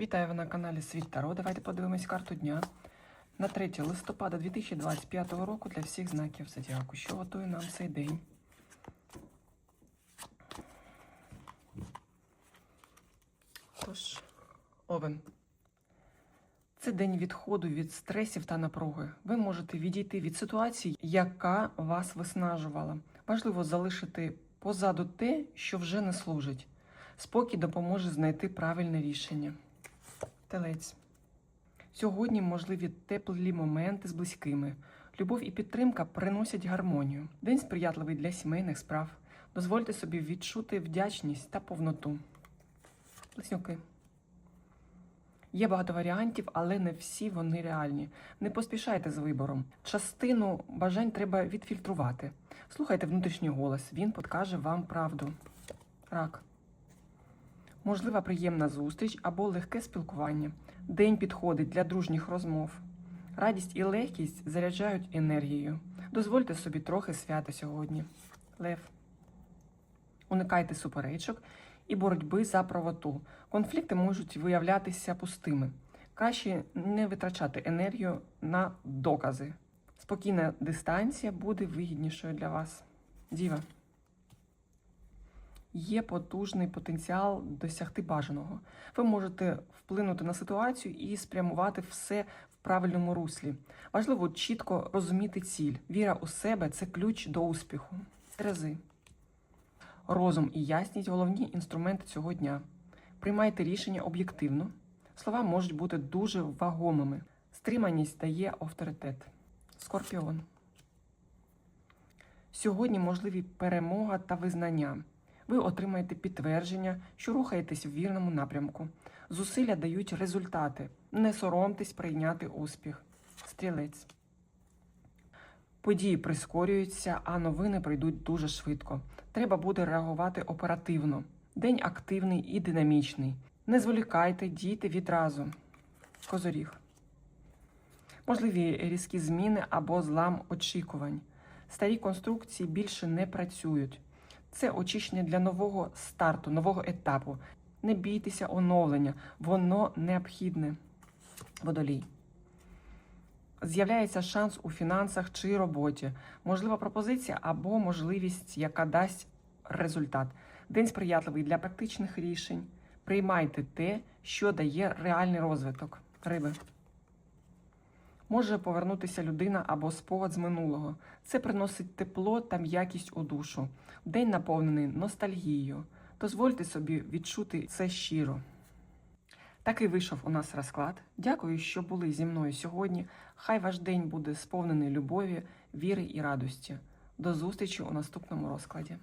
Вітаю ви на каналі Світ Таро. Давайте подивимось карту дня на 3 листопада 2025 року для всіх знаків Зодіаку. Що готує нам цей день? Тож, Овен. Це день відходу від стресів та напруги. Ви можете відійти від ситуації, яка вас виснажувала. Важливо залишити позаду те, що вже не служить. Спокій допоможе знайти правильне рішення. Телець. Сьогодні можливі теплі моменти з близькими. Любов і підтримка приносять гармонію. День сприятливий для сімейних справ. Дозвольте собі відчути вдячність та повноту. Близнюки. Є багато варіантів, але не всі вони реальні. Не поспішайте з вибором. Частину бажань треба відфільтрувати. Слухайте внутрішній голос, він подкаже вам правду. Рак. Можлива приємна зустріч або легке спілкування. День підходить для дружніх розмов. Радість і легкість заряджають енергією. Дозвольте собі трохи свята сьогодні. Лев. Уникайте суперечок і боротьби за правоту. Конфлікти можуть виявлятися пустими. Краще не витрачати енергію на докази. Спокійна дистанція буде вигіднішою для вас. Діва. Є потужний потенціал досягти бажаного. Ви можете вплинути на ситуацію і спрямувати все в правильному руслі. Важливо чітко розуміти ціль. Віра у себе це ключ до успіху. Терези. Розум і ясність головні інструменти цього дня. Приймайте рішення об'єктивно. Слова можуть бути дуже вагомими. Стриманість дає авторитет. Скорпіон. Сьогодні можливі перемога та визнання. Ви отримаєте підтвердження, що рухаєтесь в вірному напрямку. Зусилля дають результати. Не соромтесь прийняти успіх. Стрілець. Події прискорюються, а новини прийдуть дуже швидко. Треба буде реагувати оперативно. День активний і динамічний. Не зволікайте, дійте відразу. Козоріг. Можливі різкі зміни або злам очікувань. Старі конструкції більше не працюють. Це очищення для нового старту, нового етапу. Не бійтеся оновлення, воно необхідне. Водолій. З'являється шанс у фінансах чи роботі, можлива пропозиція або можливість, яка дасть результат. День сприятливий для практичних рішень. Приймайте те, що дає реальний розвиток. Риби. Може повернутися людина або спогад з минулого. Це приносить тепло та м'якість у душу. День наповнений ностальгією. Дозвольте собі відчути це щиро. Такий вийшов у нас розклад. Дякую, що були зі мною сьогодні. Хай ваш день буде сповнений любові, віри і радості. До зустрічі у наступному розкладі.